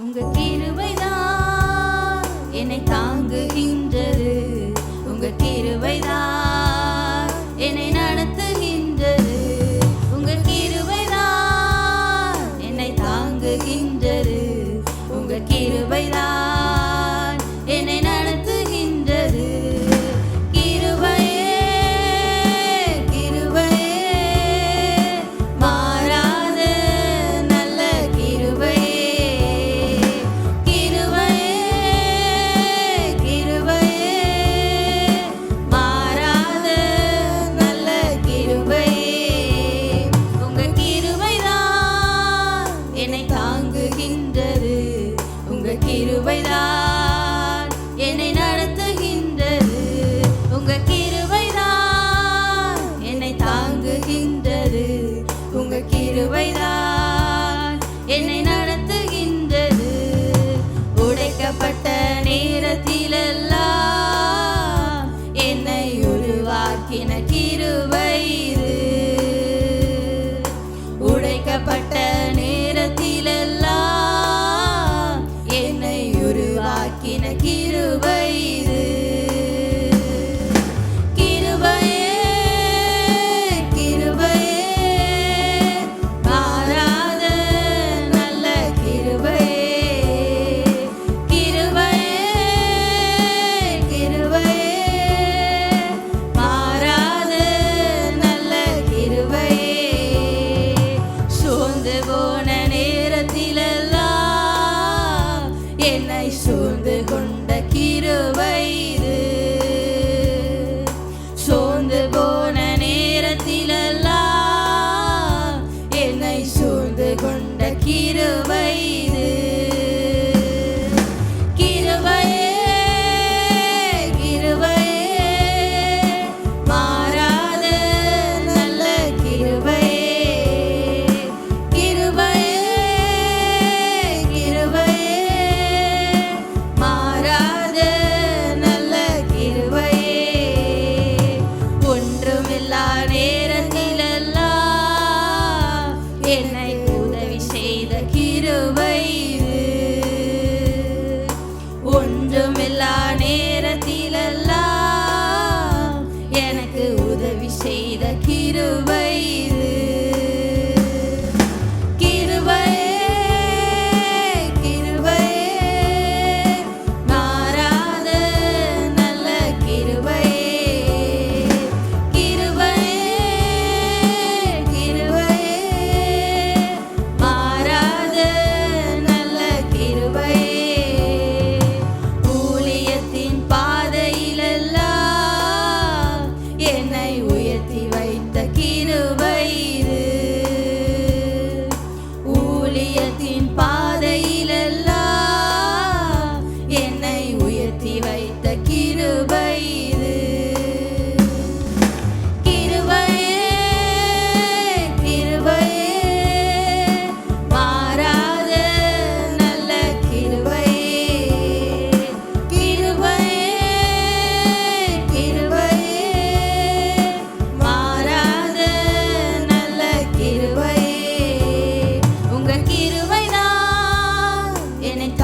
உங்க கிருவைதான் என்னை தாங்குகின்ற என்னை நடத்துகின்றது. உடைக்கப்பட்ட நேரத்திலெல்லாம் என்னை உருவாக்கின கிருவை என்னை சூழ்ந்து கொண்டு tienen